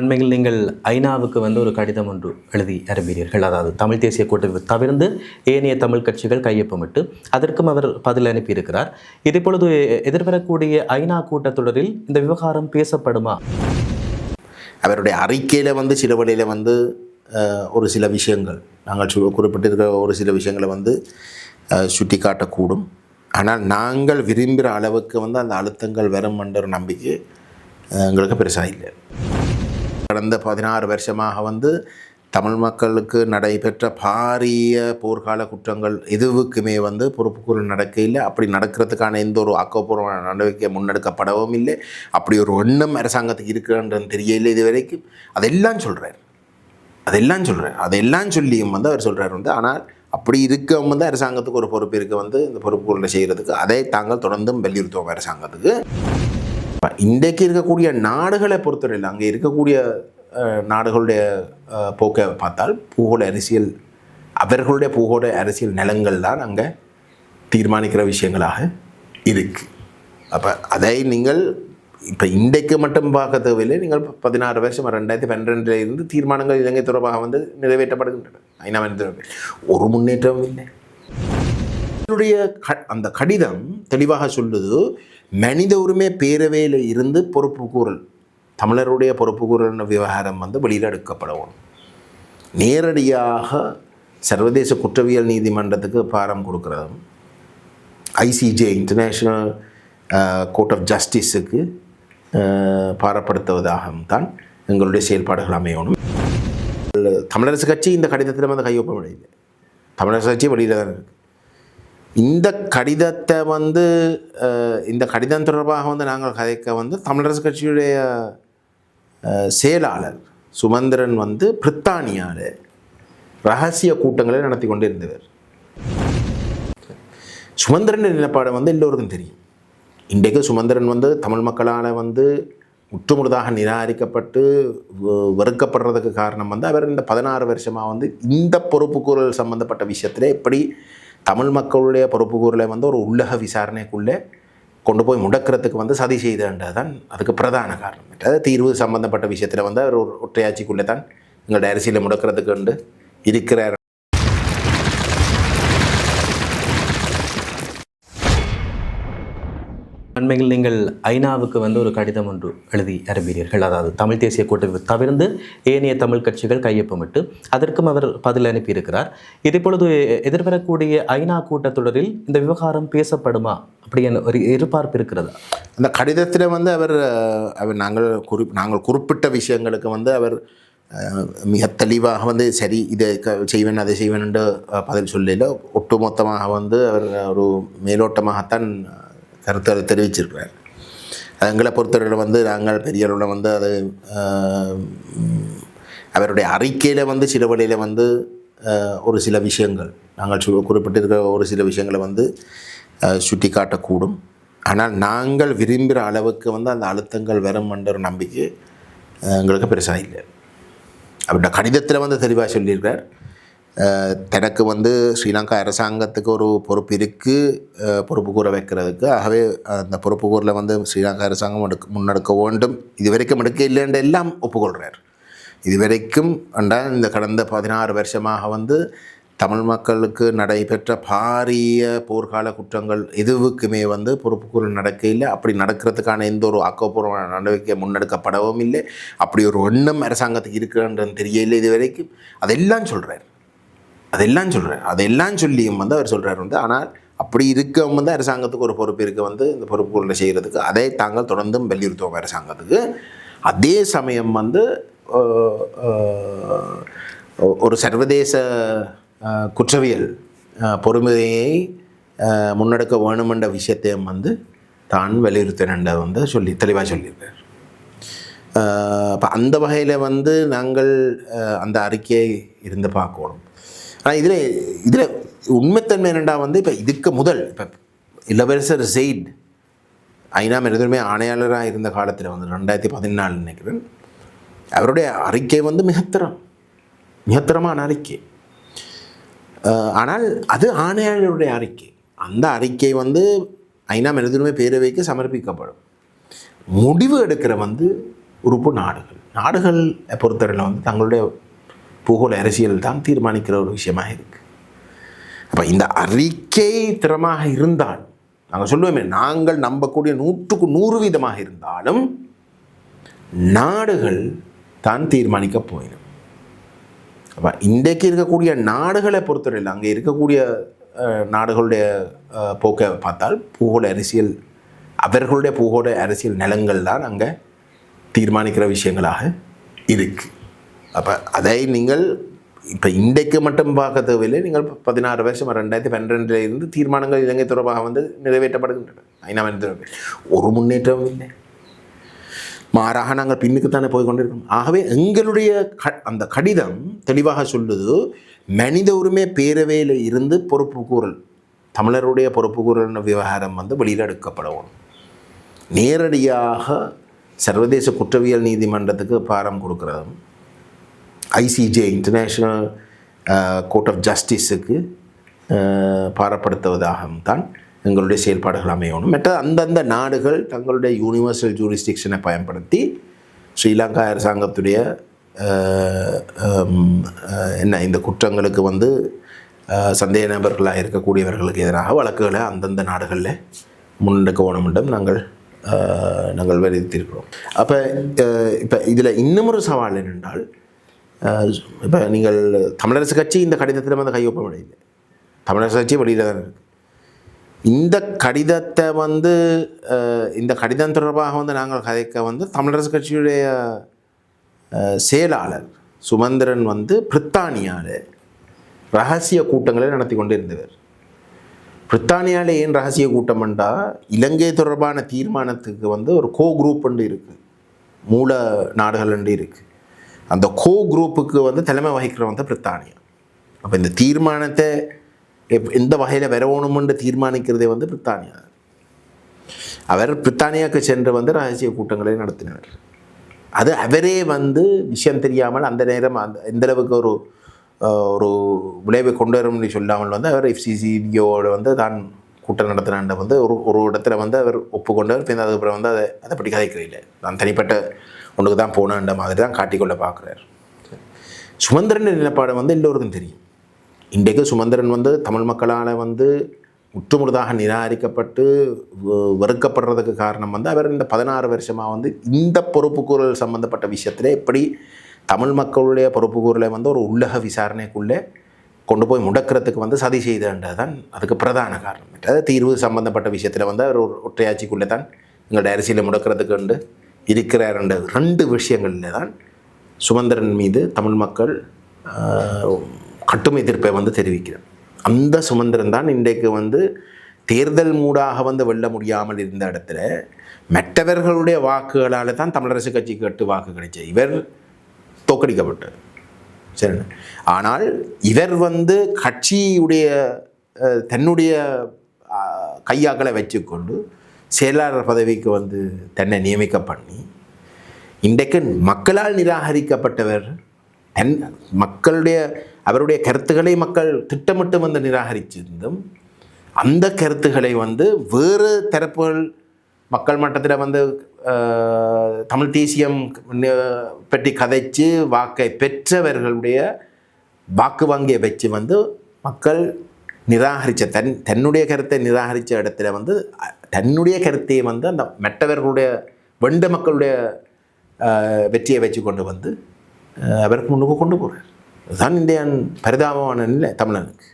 அண்மையில் நீங்கள் ஐநாவுக்கு வந்து ஒரு கடிதம் ஒன்று எழுதி அனுப்பினீர்கள். அதாவது தமிழ் தேசிய கூட்டமைப்பு தவிர்த்து ஏனைய தமிழ் கட்சிகள் கையொப்பமிட்டு அதற்கும் அவர் பதில் அனுப்பியிருக்கிறார். இதேபொழுது எதிர்வரக்கூடிய ஐநா கூட்டத்தொடரில் இந்த விவகாரம் பேசப்படுமா? அவருடைய அறிக்கையில் வந்து சில வழியில் வந்து ஒரு சில விஷயங்கள் நாங்கள் சு குறிப்பிட்டிருக்கிற ஒரு சில விஷயங்களை வந்து சுட்டி காட்டக்கூடும் ஆனால் நாங்கள் விரும்புகிற அளவுக்கு வந்து அந்த அழுத்தங்கள் வரும் என்ற நம்பிக்கை எங்களுக்கு பெருசாக இல்லை. கடந்த பதினாறு வருஷமாக வந்து தமிழ் மக்களுக்கு நடைபெற்ற பாரிய போர்க்கால குற்றங்கள் எதுவுக்குமே வந்து பொறுப்புக்கூறல் நடக்கையில் அப்படி நடக்கிறதுக்கான எந்த ஒரு ஆக்கப்பூர்வமான நடவடிக்கை முன்னெடுக்கப்படவும் இல்லை. அப்படி ஒரு எண்ணம் அரசாங்கத்துக்கு இருக்குன்றது தெரியல இது வரைக்கும் அதெல்லாம் சொல்கிறார் அதெல்லாம் சொல்கிறார் அதெல்லாம் சொல்லியும் வந்து அவர் சொல்கிறார் வந்து ஆனால் அப்படி இருக்கவங்க வந்து அரசாங்கத்துக்கு ஒரு பொறுப்பு இருக்க வந்து இந்த பொறுப்புகளை செய்கிறதுக்கு அதை தாங்கள் தொடர்ந்தும் வலியுறுத்துவோம் அரசாங்கத்துக்கு. இன்றைக்கு இருக்கக்கூடிய நாடுகளை பொறுத்தவரையில் அங்கே இருக்கக்கூடிய நாடுகளுடைய போக்கை பார்த்தால் பூகோள அரசியல் அவர்களுடைய பூகோள அரசியல் நிலங்கள் தான் அங்கே தீர்மானிக்கிற விஷயங்களாக இருக்குது அப்போ அதை நீங்கள் இப்போ இன்றைக்கு மட்டும் பார்க்க தேவையில்லை நீங்கள் பதினாறு வருஷம் ரெண்டாயிரத்தி பன்னிரெண்டில் இருந்து தீர்மானங்கள் இலங்கை தொடர்பாக வந்து நிறைவேற்றப்படுகின்றன. ஐநா ஒரு முன்னேற்றமும் இல்லை. என்னுடைய க அந்த கடிதம் தெளிவாக சொல்லுது மனித உரிமை பேரவையில் இருந்து பொறுப்புக்கூறல் தமிழருடைய பொறுப்புக்கூறல் விவகாரம் வந்து வெளியில் எடுக்கப்படவும் நேரடியாக சர்வதேச குற்றவியல் நீதிமன்றத்துக்கு பாரம் கொடுக்குறதும் ஐசிஜே இன்டர்நேஷ்னல் கோர்ட் ஆஃப் ஜஸ்டிஸுக்கு பாரப்படுத்துவதாகவும் தான் எங்களுடைய செயல்பாடுகள் அமையணும். தமிழரசு கட்சி இந்த கடிதத்தில் வந்து கையொப்பமிடையில்லை தமிழரசு கட்சி வெளியில் தான் இருக்குது இந்த கடிதத்தை வந்து இந்த கடிதம் தொடர்பாக வந்து நாங்கள் கதைக்க வந்து தமிழரசு கட்சியுடைய செயலாளர் சுமந்திரன் வந்து பிரித்தானியாவில் ரகசிய கூட்டங்களை நடத்தி கொண்டு இருந்தவர் சுமந்திரன் நிலப்பாடு வந்து எல்லோருக்கும் தெரியும். இன்றைக்கு சுமந்திரன் வந்து தமிழ் மக்களால் வந்து முற்றுமுழுதாக நிராகரிக்கப்பட்டு வெறுக்கப்படுறதுக்கு காரணம் வந்து அவர் இந்த பதினாறு வருஷமாக வந்து இந்த பொறுப்புக்கூறல் சம்பந்தப்பட்ட விஷயத்தில் எப்படி தமிழ் மக்களுடைய பொறுப்புக்கூறலை வந்து ஒரு உள்ளக விசாரணைக்குள்ளே கொண்டு போய் முடக்கிறதுக்கு வந்து சதி செய்தன்றது தான் அதுக்கு பிரதான காரணம். அதாவது தீர்வு சம்பந்தப்பட்ட விஷயத்தில் வந்து அவர் ஒரு ஒற்றையாட்சிக்குள்ளே தான் எங்களுடைய அரசியலை முடக்கிறதுக்கு வந்து இருக்கிறார். அண்மையில் நீங்கள் ஐநாவுக்கு வந்து ஒரு கடிதம் ஒன்று எழுதி அனுப்பினீர்கள். அதாவது தமிழ் தேசிய கூட்டமைப்பு தவிர்த்து ஏனைய தமிழ் கட்சிகள் கையொப்பமிட்டு அதற்கும் அவர் பதில் அனுப்பியிருக்கிறார். இதேபொழுது எதிர்வரக்கூடிய ஐநா கூட்டத்தொடரில் இந்த விவகாரம் பேசப்படுமா? அப்படி ஒரு எதிர்பார்ப்பு இருக்கிறதா? அந்த கடிதத்தில் வந்து அவர் அவர் நாங்கள் குறி நாங்கள் குறிப்பிட்ட விஷயங்களுக்கு வந்து அவர் மிக தெளிவாக வந்து சரி இதை க செய்வேன் அதை செய்வேன் என்று பதில் சொல்லல. ஒட்டுமொத்தமாக வந்து அவர் ஒரு மேலோட்டமாகத்தான் கருத்தை தெரிவிச்சிருக்கிறார். எங்களை பொறுத்தவரையில் வந்து நாங்கள் பெரிய அளவில் வந்து அது அவருடைய அறிக்கையில் வந்து சில வழியில் வந்து ஒரு சில விஷயங்கள் நாங்கள் சு குறிப்பிட்டிருக்கிற ஒரு சில விஷயங்களை வந்து சுட்டி காட்டக்கூடும் ஆனால் நாங்கள் விரும்புகிற அளவுக்கு வந்து அந்த அழுத்தங்கள் வரும் என்ற ஒரு நம்பிக்கை எங்களுக்கு பெருசாக இல்லை. அவருடைய கடிதத்தில் வந்து தெளிவாக சொல்லியிருக்கார் தனக்கு வந்து ஸ்ரீலங்கா அரசாங்கத்துக்கு ஒரு பொறுப்பு இருக்குது பொறுப்பு கூற வைக்கிறதுக்கு. ஆகவே அந்த பொறுப்பு கூறில் வந்து ஸ்ரீலங்கா அரசாங்கம் எடுக்க முன்னெடுக்க வேண்டும். இதுவரைக்கும் எடுக்க இல்லைன்ற எல்லாம் ஒப்புக்கொள்கிறார் இதுவரைக்கும் என்றால் இந்த கடந்த பதினாறு வருஷமாக வந்து தமிழ் மக்களுக்கு நடைபெற்ற பாரிய போர்க்கால குற்றங்கள் எதுவுக்குமே வந்து பொறுப்புக்கூறல் இல்லை. அப்படி நடக்கிறதுக்கான எந்த ஒரு ஆக்கப்பூர்வமான நடவடிக்கை முன்னெடுக்கப்படவும் இல்லை. அப்படி ஒரு எண்ணம் அரசாங்கத்துக்கு இருக்குன்றது தெரியல இது வரைக்கும் அதெல்லாம் சொல்கிறார் அதெல்லாம் சொல்கிறார் அதெல்லாம் சொல்லியும் வந்து அவர் சொல்கிறார் வந்து ஆனால் அப்படி இருக்க வந்து அரசாங்கத்துக்கு ஒரு பொறுப்பு இருக்க வந்து இந்த பொறுப்புகளை செய்கிறதுக்கு அதை தாங்கள் தொடர்ந்தும் வலியுறுத்துவோம் அரசாங்கத்துக்கு. அதே சமயம் வந்து ஒரு சர்வதேச குற்றவியல் பொறுமையை முன்னெடுக்க வேணுமென்ற விஷயத்தையும் வந்து தான் வலியுறுத்தினண்ட வந்து சொல்லி தெளிவாக சொல்லியிருக்கார். இப்போ அந்த வகையில் வந்து நாங்கள் அந்த அறிக்கையை இருந்து பார்க்கணும். ஆனால் இதில் இதில் உண்மைத்தன்மை என்னடா வந்து இப்போ இதுக்கு முதல் இப்போ இளவரசர் ஜெயிட் ஐநா மனிதருமே ஆணையாளராக இருந்த காலத்தில் வந்து ரெண்டாயிரத்தி பதினாலு நினைக்கிறேன் அவருடைய அறிக்கை வந்து மிகத்தரம் மிகத்தரமான அறிக்கை. ஆனால் அது ஆணையாளருடைய அறிக்கை. அந்த அறிக்கை வந்து ஐநா மனிதருமே பேரவைக்கு சமர்ப்பிக்கப்படும். முடிவு எடுக்கிற வந்து உறுப்பு நாடுகள். நாடுகள் பொறுத்தவரையில் வந்து தங்களுடைய பூகோள அரசியல் தான் தீர்மானிக்கிற ஒரு விஷயமாக இருக்குது அப்போ இந்த அறிக்கை திறமாக இருந்தால் நாங்கள் சொல்லுவோமே நாங்கள் நம்பக்கூடிய நூற்றுக்கு நூறு வீதமாக இருந்தாலும் நாடுகள் தான் தீர்மானிக்க போயிடும். அப்போ இன்றைக்கு இருக்கக்கூடிய நாடுகளை பொறுத்தவரையில் அங்கே இருக்கக்கூடிய நாடுகளுடைய போக்கை பார்த்தால் பூகோள அரசியல் அவர்களுடைய பூகோள அரசியல் நிலங்கள் தான் அங்கே தீர்மானிக்கிற விஷயங்களாக இருக்கு. அப்போ அதை நீங்கள் இப்போ இன்றைக்கு மட்டும் பார்க்க தேவையில்லை. நீங்கள் பதினாறு வருஷம் ரெண்டாயிரத்தி பன்னிரெண்டில் இருந்து தீர்மானங்கள் இலங்கை தொடர்பாக வந்து நிறைவேற்றப்படுகின்றன. ஐநா தொடர்பில் ஒரு முன்னேற்றமும் இல்லை. மாறாக நாங்கள் பின்னுக்குத்தானே போய் கொண்டிருக்கோம் ஆகவே எங்களுடைய க அந்த கடிதம் தெளிவாக சொல்லுது மனித உரிமை பேரவையில் இருந்து பொறுப்பு கூறல் தமிழருடைய பொறுப்பு கூறல் விவகாரம் வந்து வெளியில் எடுக்கப்படவும் நேரடியாக சர்வதேச குற்றவியல் நீதிமன்றத்துக்கு பாரம் கொடுக்குறதும் ஐசிஜே இன்டர்நேஷ்னல் கோர்ட் ஆஃப் ஜஸ்டிஸுக்கு uh, uh, பாரப்படுத்துவதாகவும் தான் எங்களுடைய செயல்பாடுகள் அமையணும். மற்ற அந்தந்த நாடுகள் தங்களுடைய யூனிவர்சல் ஜூரிஸ்டிக்ஷனை பயன்படுத்தி ஸ்ரீலங்கா அரசாங்கத்துடைய uh, um, என்ன இந்த குற்றங்களுக்கு வந்து சந்தேக நபர்களாக இருக்கக்கூடியவர்களுக்கு எதிராக வழக்குகளை அந்தந்த நாடுகளில் முன்னெடுக்க வேணுமென்றும் நாங்கள் நாங்கள் வலியுறுத்தியிருக்கிறோம் அப்போ இப்போ இதில் இன்னுமொரு சவால் என்னென்றால் இப்போ நீங்கள் தமிழரசு கட்சி இந்த கடிதத்தில் வந்து கையொப்பமிடையில்லை தமிழரசு கட்சி வெளியில் தான் இருக்குது இந்த கடிதத்தை வந்து இந்த கடிதம் தொடர்பாக வந்து நாங்கள் கதைக்க வந்து தமிழரசு கட்சியுடைய செயலாளர் சுமந்திரன் வந்து பிரித்தானியாவில் ரகசிய கூட்டங்களை நடத்தி கொண்டு இருந்தவர் பிரித்தானியாவில் ஏன் ரகசிய கூட்டம் என்றால் இலங்கை தொடர்பான தீர்மானத்துக்கு வந்து ஒரு கோ குரூப் ஒன்று இருக்குது மூல நாடுகள் ஒன்று இருக்குது அந்த கோ குரூப்புக்கு வந்து தலைமை வகிக்கிற வந்து பிரித்தானியா. அப்போ இந்த தீர்மானத்தை எப் எந்த வகையில் வரவணுமென்று தீர்மானிக்கிறதே வந்து பிரித்தானியா. அவர் பிரித்தானியாவுக்கு சென்று வந்து ரகசிய கூட்டங்களை நடத்தினார். அது அவரே வந்து விஷயம் தெரியாமல் அந்த நேரம் அந்த எந்தளவுக்கு ஒரு ஒரு விளைவை கொண்டு வரும்னு சொல்லாமல் வந்து அவர் எஃப்சிசிடியோட வந்து தான் கூட்டம் நடத்தினாண்ட வந்து ஒரு ஒரு இடத்துல வந்து அவர் ஒப்புக்கொண்டார் பின் அதுக்கப்புறம் வந்து அதை அதை பற்றி கதைக்கிறீங்க நான் தனிப்பட்ட ஒன்றுக்கு தான் போகணுன்ற மாதிரி தான் காட்டிக்கொள்ள பார்க்குறாரு. சுமந்திரன் நிலப்பாடு வந்து எல்லோருக்கும் தெரியும். இன்றைக்கு சுமந்திரன் வந்து தமிழ் மக்களால் வந்து முற்றுமுழுதாக நிராகரிக்கப்பட்டு வெறுக்கப்படுறதுக்கு காரணம் வந்து அவர் இந்த பதினாறு வருஷமாக வந்து இந்த பொறுப்புக்கூறல் சம்மந்தப்பட்ட விஷயத்தில் எப்படி தமிழ் மக்களுடைய பொறுப்புக்கூறலை வந்து ஒரு உள்ளக விசாரணைக்குள்ளே கொண்டு போய் முடக்கிறதுக்கு வந்து சதி செய்தன்றது தான் அதுக்கு பிரதான காரணம். அதாவது தீர்வு சம்பந்தப்பட்ட விஷயத்தில் வந்து அவர் ஒரு ஒற்றையாட்சிக்குள்ளே தான் எங்களுடைய அரசியலை முடக்கிறதுக்கு உண்டு. இருக்கிறார் என்ற ரெண்டு விஷயங்களில் தான் சுமந்திரன் மீது தமிழ் மக்கள் கட்டும் எதிர்ப்பை வந்து தெரிவிக்கிறார். அந்த சுமந்திரன் தான் இன்றைக்கு வந்து தேர்தல் மூடாக வந்து வெல்ல முடியாமல் இருந்த இடத்துல மற்றவர்களுடைய வாக்குகளால் தான் தமிழரசு கட்சிக்கு எட்டு வாக்கு கிடைச்சது இவர் தோக்கடிக்கப்பட்டார். சரி ஆனால் இவர் வந்து கட்சியுடைய தன்னுடைய கையாக்களை வச்சுக்கொண்டு செயலாளர் பதவிக்கு வந்து தன்னை நியமிக்க பண்ணி இன்றைக்கு மக்களால் நிராகரிக்கப்பட்டவர் தன் மக்களுடைய அவருடைய கருத்துக்களை மக்கள் திட்டமிட்டு வந்து நிராகரிச்சிருந்தும் அந்த கருத்துக்களை வந்து வேறு தரப்புகள் மக்கள் மட்டத்தில் வந்து தமிழ் தேசியம் பற்றி கதைச்சு வாக்கை பெற்றவர்களுடைய வாக்கு வங்கியை வச்சு வந்து மக்கள் நிராகரித்த தன் தன்னுடைய கருத்தை நிராகரித்த இடத்துல வந்து தன்னுடைய கருத்தை வந்து அந்த மற்றவர்களுடைய வெண்ட மக்களுடைய வெற்றியை வச்சு கொண்டு வந்து அவருக்கு முன்னுக்கு கொண்டு போகிறார் அதுதான் இந்தியன் பரிதாபமான நிலை தமிழனுக்கு.